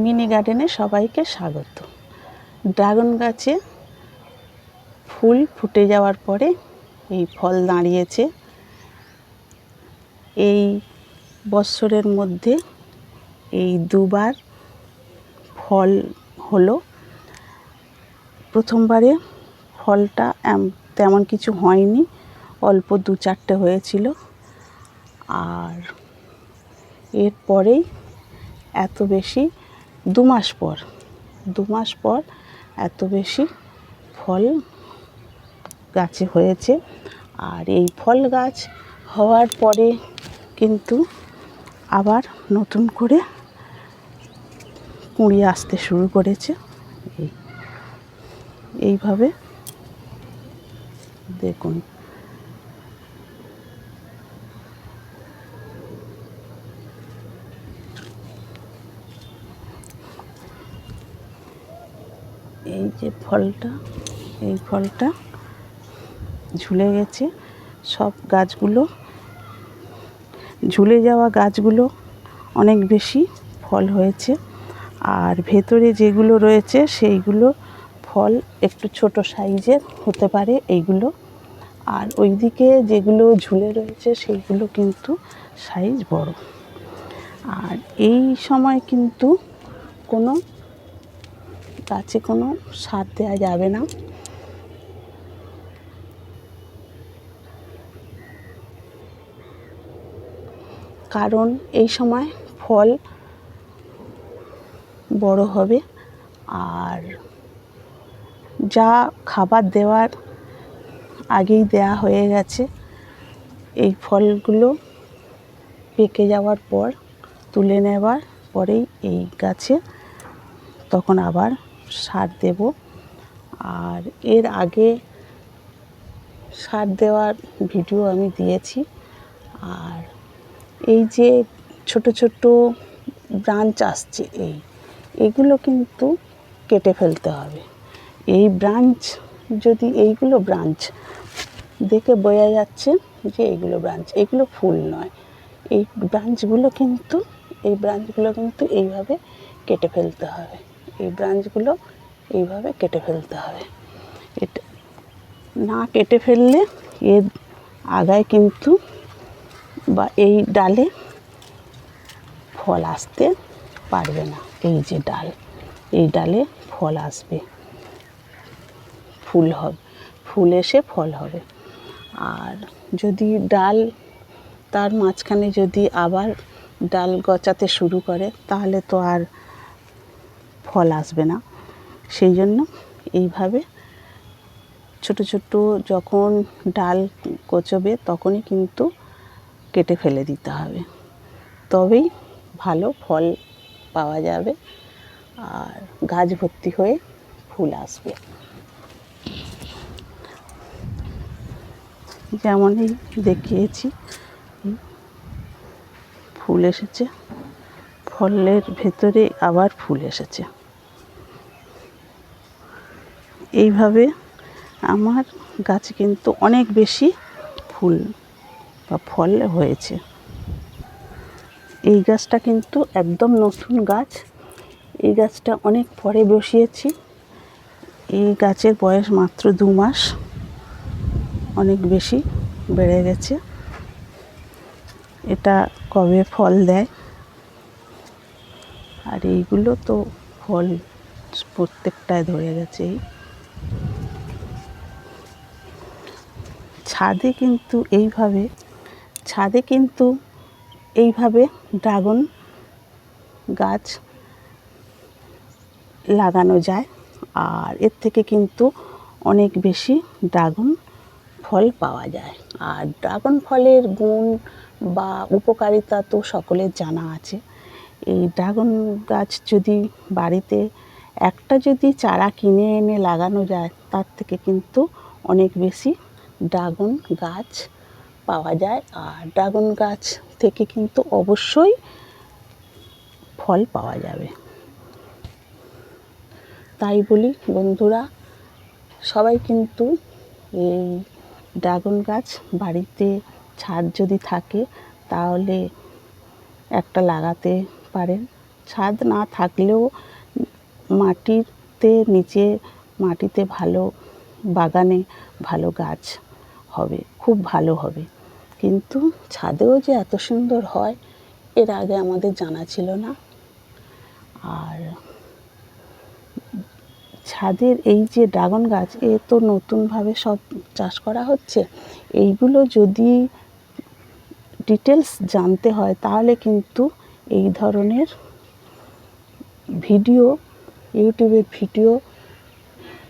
Mini গার্ডেনে সবাইকে স্বাগত। ড্রাগন গাছে ফুল ফুটে যাওয়ার পরে এই ফল দাঁড়িয়েছে। এই বৎসরের মধ্যে এই দুবার ফল হলো। প্রথমবারে ফলটা তেমন কিছু হয়নি, অল্প দু চারটে হয়েছিল। আর এরপরেই এত বেশি দু মাস পর দু মাস পর এত বেশি ফল গাছে হয়েছে। আর এই ফল গাছ হওয়ার পরে কিন্তু আবার নতুন করে কুঁড়ি আসতে শুরু করেছে। এই, এইভাবে দেখুন। এই যে ফলটা, এই ফলটা ঝুলে গেছে। সব গাছগুলো, ঝুলে যাওয়া গাছগুলো অনেক বেশি ফল হয়েছে। আর ভেতরে যেগুলো রয়েছে, সেইগুলো ফল একটু ছোট সাইজের হতে পারে এইগুলো। আর ওইদিকে যেগুলো ঝুলে রয়েছে, সেইগুলো কিন্তু সাইজ বড়। আর এই সময় কিন্তু কোনো গাছে কোনো সার দেওয়া যাবে না। কারণ এই সময় ফল বড় হবে আর যা খাবার দেওয়ার আগেই দেয়া হয়ে গেছে, এই ফলগুলো পেকে যাওয়ার পর তুলে নেওয়ার পরেই এই গাছে তখন আবার সার দেব। আর এর আগে সার দেওয়ার ভিডিও আমি দিয়েছি। আর এই যে ছোট ছোট ব্রাঞ্চ আসছে এই, এগুলো কিন্তু কেটে ফেলতে হবে। এই ব্রাঞ্চ, যদি এইগুলো ব্রাঞ্চ দেখে বোঝা যাচ্ছে যে এগুলো ব্রাঞ্চ, এগুলো ফুল নয়। এই ব্রাঞ্চগুলো কিন্তু, এই ব্রাঞ্চগুলো কিন্তু এইভাবে কেটে ফেলতে হবে। এই ব্রাঞ্চগুলো এইভাবে কেটে ফেলতে হবে। এটা না কেটে ফেললে এর আগায় কিন্তু বা এই ডালে ফল আসতে পারবে না। এই যে ডাল, এই ডালে ফল আসবে। ফুল হবে, ফুল এসে ফল হবে। আর যদি ডাল তার মাঝখানে যদি আবার ডাল গচাতে শুরু করে, তাহলে তো আর ফল আসবে না। সেই জন্য এইভাবে ছোট ছোট যখন ডাল গচবে তখনই কিন্তু কেটে ফেলে দিতে হবে। তবেই ভালো ফল পাওয়া যাবে আর গাছ ভর্তি হয়ে ফুল আসবে। যেমনই দেখিয়েছি, ফুল এসেছে। ফলের ভেতরে আবার ফুল এসেছে। এইভাবে আমার গাছে কিন্তু অনেক বেশি ফুল বা ফল হয়েছে। এই গাছটা কিন্তু একদম নতুন গাছ। এই গাছটা অনেক পরে বসিয়েছি। এই গাছের বয়স মাত্র দু মাস। অনেক বেশি বেড়ে গেছে। এটা কবে ফল দেয়? আর এইগুলো তো ফল প্রত্যেকটায় ধরে গেছে। এই ছাদে কিন্তু এইভাবে, ছাদে কিন্তু এইভাবে ড্রাগন গাছ লাগানো যায়। আর এর থেকে কিন্তু অনেক বেশি ড্রাগন ফল পাওয়া যায়। আর ড্রাগন ফলের গুণ বা উপকারিতা তো সকলের জানা আছে। এই ড্রাগন গাছ যদি বাড়িতে একটা যদি চারা কিনে এনে লাগানো যায়, তার থেকে কিন্তু অনেক বেশি ড্রাগন গাছ পাওয়া যায়। আর ড্রাগন গাছ থেকে কিন্তু অবশ্যই ফল পাওয়া যাবে। তাই বলি বন্ধুরা, সবাই কিন্তু এই ড্রাগন গাছ বাড়িতে ছাদ যদি থাকে, তাহলে একটা লাগাতে পারেন। ছাদ না থাকলেও মাটিতে, নিচে মাটিতে ভালো বাগানে ভালো গাছ হবে, খুব ভালো হবে। কিন্তু ছাদেও যে এত সুন্দর হয়, এর আগে আমাদের জানা ছিল না। আর ছাদের এই যে ড্রাগন গাছ, এ তো নতুনভাবে সব চাষ করা হচ্ছে। এইগুলো যদি ডিটেলস জানতে হয়, তাহলে কিন্তু এই ধরনের ভিডিও, ইউটিউবের ভিডিও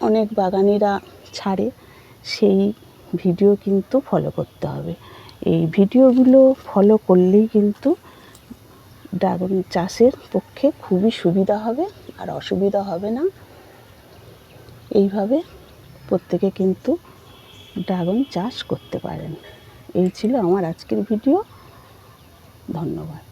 অনেক বাগানিরা ছাড়ে। সেই ভিডিও কিন্তু ফলো করতে হবে। এই ভিডিওগুলো ফলো করলেই কিন্তু ড্রাগন চাষের পক্ষে খুবই সুবিধা হবে, আর অসুবিধা হবে না। এইভাবে প্রত্যেকে কিন্তু ড্রাগন চাষ করতে পারেন। এই ছিল আমার আজকের ভিডিও ধন্যবাদ।